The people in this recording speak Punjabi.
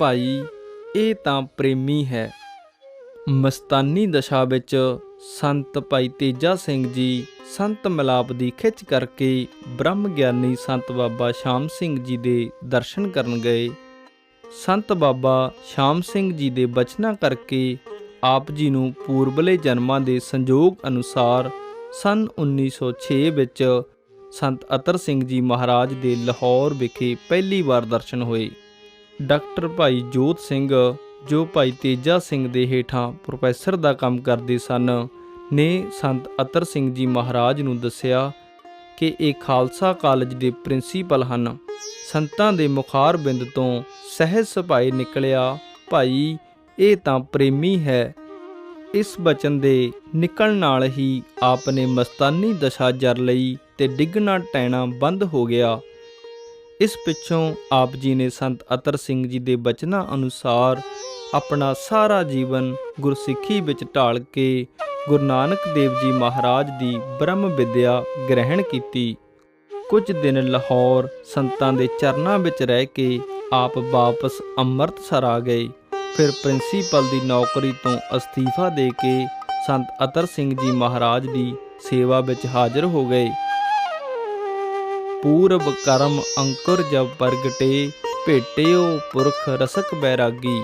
ਭਾਈ, ਇਹ ਤਾਂ ਪ੍ਰੇਮੀ ਹੈ। ਮਸਤਾਨੀ ਦਸ਼ਾ ਵਿੱਚ ਸੰਤ ਭਾਈ ਤੇਜਾ ਸਿੰਘ ਜੀ ਸੰਤ ਮਿਲਾਪ ਦੀ ਖਿੱਚ ਕਰਕੇ ਬ੍ਰਹਮ ਗਿਆਨੀ ਸੰਤ ਬਾਬਾ ਸ਼ਾਮ ਸਿੰਘ ਜੀ ਦੇ ਦਰਸ਼ਨ ਕਰਨ ਗਏ। ਸੰਤ ਬਾਬਾ ਸ਼ਾਮ ਸਿੰਘ ਜੀ ਦੇ ਬਚਨਾਂ ਕਰਕੇ ਆਪ ਜੀ ਨੂੰ ਪੂਰਬਲੇ ਜਨਮਾਂ ਦੇ ਸੰਜੋਗ ਅਨੁਸਾਰ ਸਨ 1906 ਵਿੱਚ ਸੰਤ ਅਤਰ ਸਿੰਘ ਜੀ ਮਹਾਰਾਜ ਦੇ ਲਾਹੌਰ ਵਿਖੇ ਪਹਿਲੀ ਵਾਰ ਦਰਸ਼ਨ ਹੋਏ। ਡਾਕਟਰ ਭਾਈ ਜੋਤ ਸਿੰਘ, ਜੋ ਭਾਈ ਤੇਜਾ ਸਿੰਘ ਦੇ ਹੇਠਾਂ ਪ੍ਰੋਫੈਸਰ ਦਾ ਕੰਮ ਕਰਦੇ ਸਨ, ਨੇ ਸੰਤ ਅਤਰ ਸਿੰਘ ਜੀ ਮਹਾਰਾਜ ਨੂੰ ਦੱਸਿਆ ਕਿ ਇਹ ਖਾਲਸਾ ਕਾਲਜ ਦੇ ਪ੍ਰਿੰਸੀਪਲ ਹਨ। ਸੰਤਾਂ ਦੇ ਮੁਖਾਰ ਬਿੰਦ ਤੋਂ ਸਹਿਜ ਸੁਭਾਏ ਨਿਕਲਿਆ, ਭਾਈ, ਇਹ ਤਾਂ ਪ੍ਰੇਮੀ ਹੈ। ਇਸ ਬਚਨ ਦੇ ਨਿਕਲਣ ਨਾਲ ਹੀ ਆਪ ਨੇ ਮਸਤਾਨੀ ਦਸ਼ਾ ਜਰ ਲਈ ਤੇ ਡਿੱਗਣਾ ਟੈਣਾ ਬੰਦ ਹੋ ਗਿਆ। ਇਸ ਪਿੱਛੋਂ ਆਪ ਜੀ ਨੇ ਸੰਤ ਅਤਰ ਸਿੰਘ ਜੀ ਦੇ ਬਚਨਾਂ ਅਨੁਸਾਰ ਆਪਣਾ ਸਾਰਾ ਜੀਵਨ ਗੁਰਸਿੱਖੀ ਵਿੱਚ ਢਾਲ ਕੇ ਗੁਰੂ ਨਾਨਕ ਦੇਵ ਜੀ ਮਹਾਰਾਜ ਦੀ ਬ੍ਰਹਮ ਵਿਦਿਆ ਗ੍ਰਹਿਣ ਕੀਤੀ। ਕੁਝ ਦਿਨ ਲਾਹੌਰ ਸੰਤਾਂ ਦੇ ਚਰਨਾਂ ਵਿੱਚ ਰਹਿ ਕੇ ਆਪ ਵਾਪਸ ਅੰਮ੍ਰਿਤਸਰ ਆ ਗਏ। ਫਿਰ ਪ੍ਰਿੰਸੀਪਲ ਦੀ ਨੌਕਰੀ ਤੋਂ ਅਸਤੀਫਾ ਦੇ ਕੇ ਸੰਤ ਅਤਰ ਸਿੰਘ ਜੀ ਮਹਾਰਾਜ ਦੀ ਸੇਵਾ ਵਿੱਚ ਹਾਜ਼ਰ ਹੋ ਗਏ। ਪੂਰਬ ਕਰਮ ਅੰਕੁਰ ਜਬ ਪ੍ਰਗਟੇ ਭੇਟਿਓ ਪੁਰਖ ਰਸਕ ਬੈਰਾਗੀ।